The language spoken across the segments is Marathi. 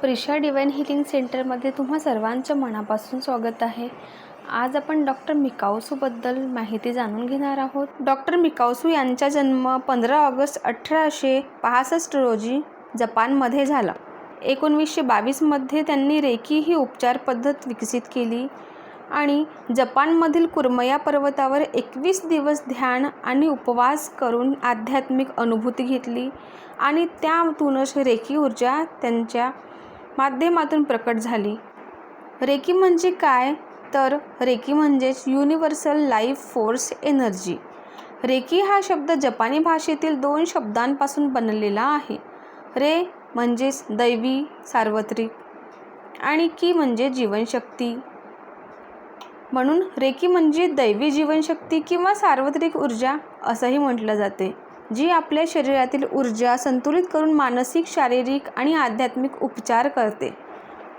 प्रिशा डिवाईन हिलिंग सेंटरमध्ये तुम्हा सर्वांचं मनापासून स्वागत आहे. आज आपण डॉक्टर मिकाऊसूबद्दल माहिती जाणून घेणार आहोत. डॉक्टर मिकाऊसू यांचा जन्म पंधरा ऑगस्ट अठराशे पासष्ट रोजी जपानमध्ये झाला. एकोणवीसशे बावीसमध्ये त्यांनी रेकी ही उपचार पद्धत विकसित केली आणि जपानमधील कुर्मया पर्वतावर एकवीस दिवस ध्यान आणि उपवास करून आध्यात्मिक अनुभूती घेतली आणि त्यातूनच रेकी ऊर्जा त्यांच्या माध्यमातून प्रकट झाली. रेकी म्हणजे काय? तर रेकी म्हणजेच universal life force energy reiki हा शब्द जपानी भाषेतील दोन शब्दांपासून बनलेला आहे. रे म्हणजेच दैवी सार्वत्रिक आणि की म्हणजे जीवनशक्ती. म्हणून रेकी म्हणजे दैवी जीवनशक्ती किंवा सार्वत्रिक ऊर्जा असंही म्हटलं जाते. जी आपल्या शरीरातील ऊर्जा संतुलित करून मानसिक शारीरिक आणि आध्यात्मिक उपचार करते.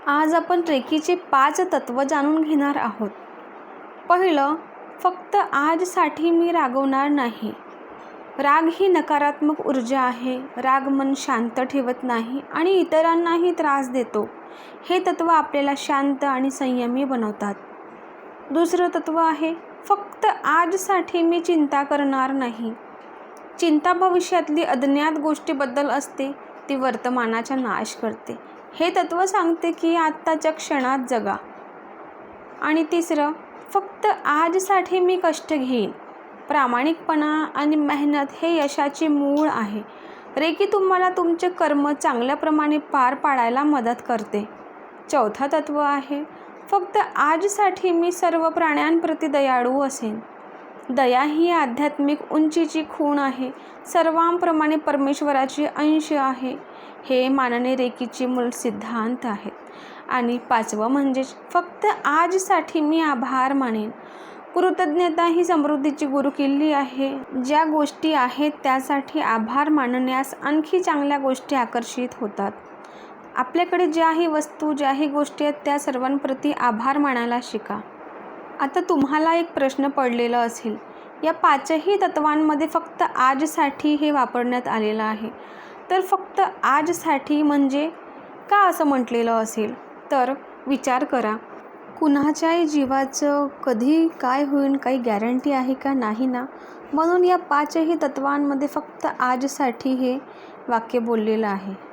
आज आपण ट्रेकीचे पाच तत्त्व जाणून घेणार आहोत. पहिलं फक्त आजसाठी मी रागवणार नाही. राग ही नकारात्मक ऊर्जा आहे. राग मन शांत ठेवत नाही आणि इतरांनाही त्रास देतो. हे तत्त्व आपल्याला शांत आणि संयमी बनवतात. दुसरं तत्त्व आहे फक्त आजसाठी मी चिंता करणार नाही. चिंता भविष्यातली अज्ञात गोष्टीबद्दल असते ती वर्तमानाचा नाश करते. हे तत्त्व सांगते की आत्ताच्या क्षणात जगा. आणि तिसरं फक्त आजसाठी मी कष्ट घेईन. प्रामाणिकपणा आणि मेहनत हे यशाचे मूळ आहे. रेकी तुम्हाला तुमचे कर्म चांगल्याप्रमाणे पार पाडायला मदत करते. चौथा तत्त्व आहे फक्त आजसाठी मी सर्व प्राण्यांप्रती दयाळू असेन. दया ही आध्यात्मिक उंचीची खूण आहे. सर्वांप्रमाणे परमेश्वराचे अंश आहे. हे मानणे रेकीचे मूळ सिद्धांत आहेत आणि पाचवं म्हणजेच फक्त आजसाठी मी आभार मानेन. कृतज्ञता ही समृद्धीची गुरुकिल्ली आहे. ज्या गोष्टी आहेत त्यासाठी आभार मानण्यास आणखी चांगल्या गोष्टी आकर्षित होतात. आपल्याकडे ज्याही वस्तू ज्याही गोष्टी आहेत त्या सर्वांप्रती आभार मानायला शिका. आता तुम्हाला एक प्रश्न पडलेला असेल. या पाचही तत्वांमध्ये फक्त आजसाठी हे वापरण्यात आलेलं आहे. तर फक्त आजसाठी म्हणजे का असं म्हटलेलं असेल? तर विचार करा. कुणाच्याही जीवाचं कधी काय होईल काही गॅरंटी आहे का? नाही ना? म्हणून या पाचही तत्वांमध्ये फक्त आजसाठी हे वाक्य बोललेलं आहे.